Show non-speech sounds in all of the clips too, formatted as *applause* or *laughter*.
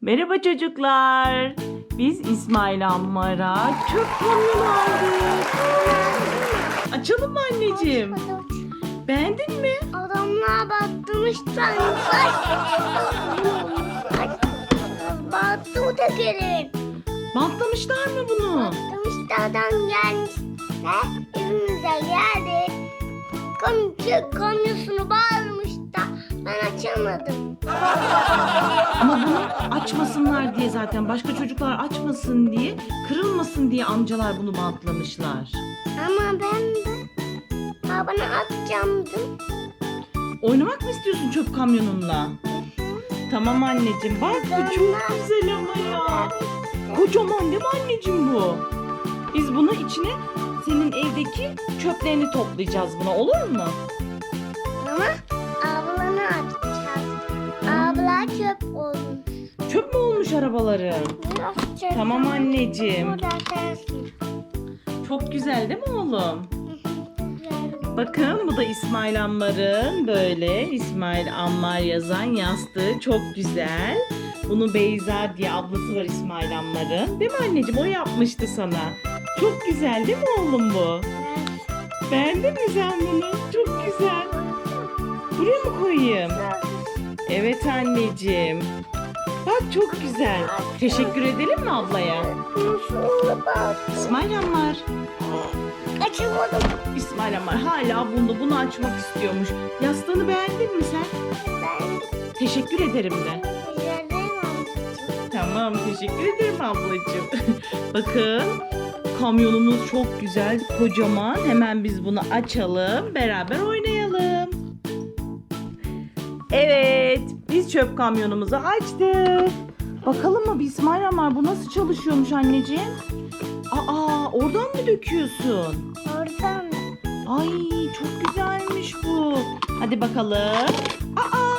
Merhaba çocuklar. Biz İsmail Ammar'a çöp kamyonu aldık. Açalım mı anneciğim? Beğendin mi? Adamlar batmışlar. Battı o tekerim. Bantlamışlar mı bunu? Batmıştı adam gelmiş. Ve evimize geldi. Komşu komşusunu bağlamış da ben açamadım. Ama bunu açmasınlar diye zaten başka çocuklar açmasın diye kırılmasın diye amcalar bunu bantlamışlar. Ama ben de babana atacaktım. Oynamak mı istiyorsun çöp kamyonunla? Tamam anneciğim. Bak bu çok güzel ama ya. Kocaman değil mi anneciğim bu? Biz bunu içine senin evdeki çöplerini toplayacağız buna olur mu? Ama. Abla çöp olmuş. Çöp mü olmuş arabaları? Biraz çöp. Tamam anneciğim. Burada sensin. Çok güzel değil mi oğlum? Bakın bu da İsmail Ammar'ın böyle İsmail Ammar yazan yastığı çok güzel. Bunu Beyza diye ablası var İsmail Ammar'ın. Değil mi anneciğim? O yapmıştı sana. Çok güzel değil mi oğlum bu? Beğendin mi sen bunu? Çok güzel. Buraya mı koyayım? Evet anneciğim. Bak çok güzel. Teşekkür edelim mi ablaya? İsmail Ammar. Açamadım. İsmail Ammar hala bunu bunu açmak istiyormuş. Yastığını beğendin mi sen? Ben Teşekkür ederim de. Tamam teşekkür ederim ablacığım. *laughs* Bakın kamyonumuz çok güzel kocaman. Hemen biz bunu açalım beraber oynayalım. Evet biz çöp kamyonumuzu açtık. Bakalım mı bir İsmail Ammar bu nasıl çalışıyormuş anneciğim? Aa oradan mı döküyorsun? Oradan. Ay çok güzelmiş bu. Hadi bakalım. Aa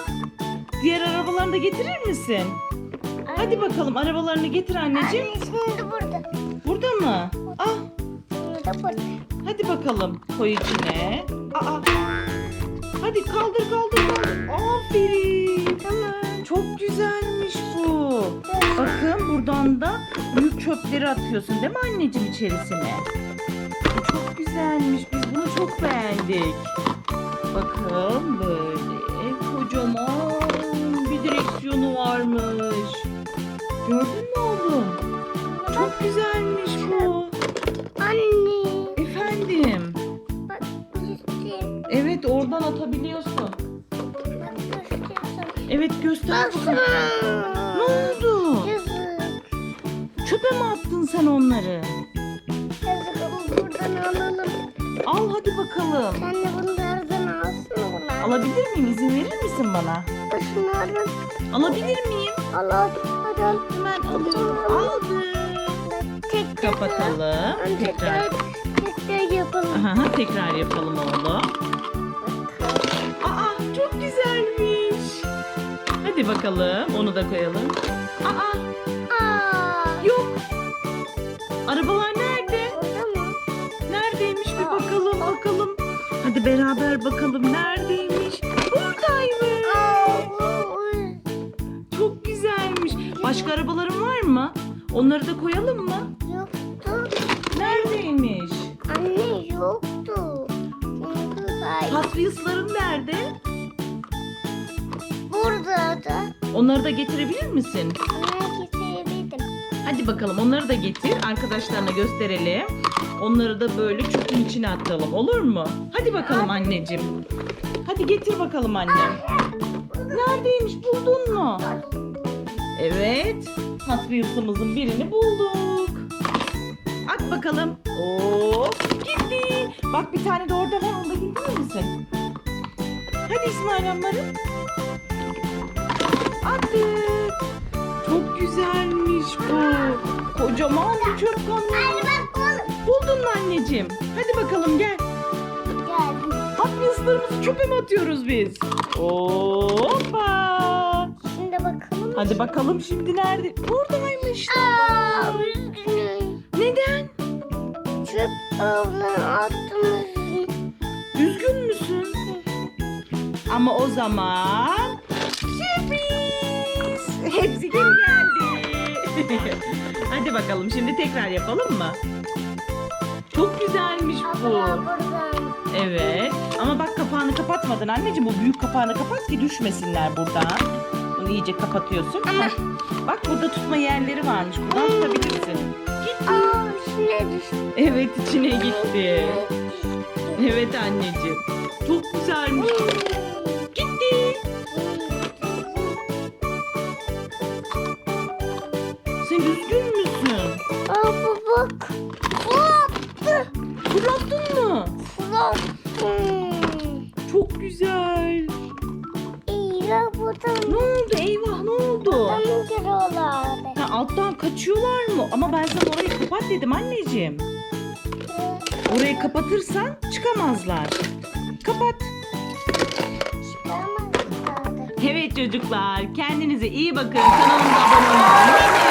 diğer arabalarını da getirir misin? Hadi bakalım arabalarını getir anneciğim. Anne şimdi burada. Burada mı? Ah de burada. hadi bakalım koy içine. Aa hadi kaldır kaldır kaldır. Aferin. Tamam. Çok güzelmiş bu. Bakın buradan da büyük çöpleri atıyorsun değil mi anneciğim içerisine? Bu çok güzelmiş. Biz bunu çok beğendik. Bakın böyle kocaman bir direksiyonu varmış. Gördün mü Oradan atabiliyorsun. Evet göster bakalım. Ne oldu? Yazık. Çöpe mi attın sen onları? Yazık ama buradan alalım. Al hadi bakalım. Sen de bunlardan alsın bunlar. Alabilir miyim? İzin verir misin bana? Şunlardan Alabilir miyim? al al. Hadi al. Hemen alıyorum. Aldım. Tek tek Kapatalım. al. Tekrar. Tekrar. Tekrar yapalım. Aha, tekrar yapalım oğlum. Aa çok güzelmiş. Hadi bakalım onu da koyalım. Aa Aa. yok. Arabalar nerede? Orada mı? Neredeymiş bir bakalım bakalım. Hadi beraber bakalım neredeymiş. Buradaymış. Çok güzelmiş. Başka arabaların var mı? Onları da koyalım mı? Yoktu. Neredeymiş? Anne yoktu. Hot Wheels'ların nerede? Da. Onları da getirebilir misin? Anne getirebildim. Hadi bakalım onları da getir. Arkadaşlarına gösterelim. Onları da böyle çöpün içine atalım. Olur mu? Hadi bakalım anneciğim. Hadi getir bakalım annem. Neredeymiş buldun mu? Evet. Wheels'ımızın birini bulduk. At bakalım. Oo, gitti. Bak bir tane de orada var. Onu da getirir misin? Hadi İsmail ambarım. Kocaman bir çöp kamyonu. Hadi bak oğlum. Buldun mu anneciğim? Hadi bakalım gel. Geldim. Hot Wheels'larımızı çöpe mi atıyoruz biz? Hoppa. Şimdi bakalım. Hadi bakalım şimdi nerede? Buradaymış. Aa, üzgünüm. Neden? Çöp avına attım. Üzgün müsün? Ama o zaman sürpriz. Hepsi geri geldi. *laughs* Hadi bakalım şimdi tekrar yapalım mı? Çok güzelmiş bu. Evet. Ama bak kapağını kapatmadın anneciğim. Bu büyük kapağını kapat ki düşmesinler buradan. Bunu iyice kapatıyorsun. Ama- Heh. Bak burada tutma yerleri varmış. Buradan tutabilirsin. Gitti. Aa içine düştü. Evet içine gitti. Evet anneciğim. Çok güzelmiş. Güzel. Ya buradan. Ne oldu? Eyvah ne oldu? Buradan giriyorlardı. Ha, alttan kaçıyorlar mı? Ama ben sana orayı kapat dedim anneciğim. Orayı kapatırsan çıkamazlar. Kapat. Evet çocuklar kendinize iyi bakın. Kanalımıza abone olmayı